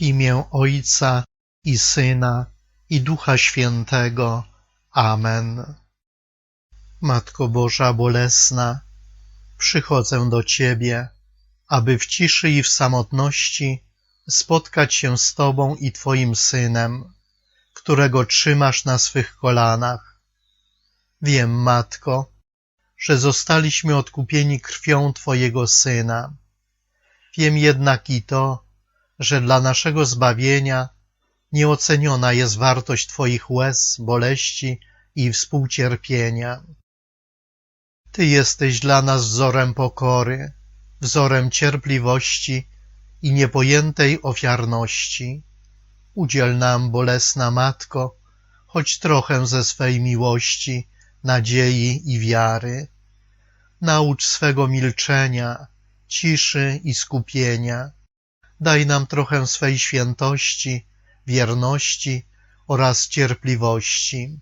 Imię Ojca i Syna i Ducha Świętego. Amen. Matko Boża bolesna, przychodzę do Ciebie, aby w ciszy i w samotności spotkać się z Tobą i Twoim Synem, którego trzymasz na swych kolanach. Wiem, Matko, że zostaliśmy odkupieni krwią Twojego Syna. Wiem jednak i to, że dla naszego zbawienia nieoceniona jest wartość Twoich łez, boleści i współcierpienia. Ty jesteś dla nas wzorem pokory, wzorem cierpliwości i niepojętej ofiarności. Udziel nam, bolesna Matko, choć trochę ze swej miłości, nadziei i wiary. Naucz swego milczenia, ciszy i skupienia. Daj nam trochę swej świętości, wierności oraz cierpliwości.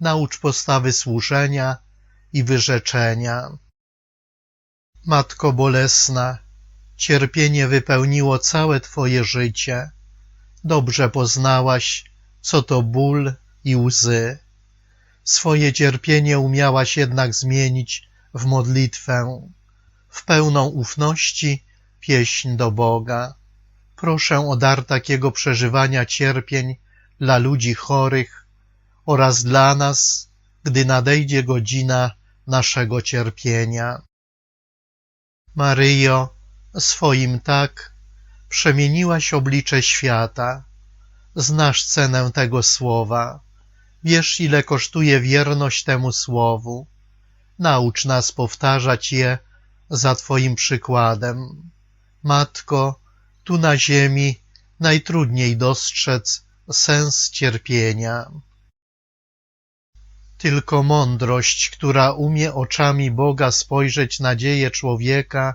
Naucz postawy służenia i wyrzeczenia. Matko bolesna, cierpienie wypełniło całe Twoje życie. Dobrze poznałaś, co to ból i łzy. Swoje cierpienie umiałaś jednak zmienić w modlitwę, w pełną ufności pieśń do Boga. Proszę o dar takiego przeżywania cierpień dla ludzi chorych oraz dla nas, gdy nadejdzie godzina naszego cierpienia. Maryjo, swoim tak przemieniłaś oblicze świata. Znasz cenę tego słowa. Wiesz, ile kosztuje wierność temu słowu. Naucz nas powtarzać je za Twoim przykładem. Matko, tu na ziemi najtrudniej dostrzec sens cierpienia. Tylko mądrość, która umie oczami Boga spojrzeć na dzieje człowieka,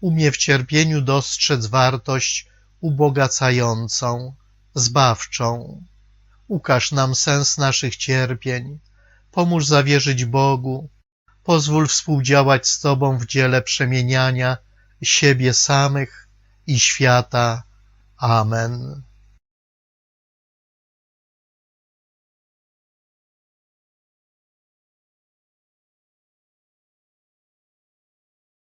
umie w cierpieniu dostrzec wartość ubogacającą, zbawczą. Ukaż nam sens naszych cierpień, pomóż zawierzyć Bogu, pozwól współdziałać z Tobą w dziele przemieniania siebie samych i świata. Amen.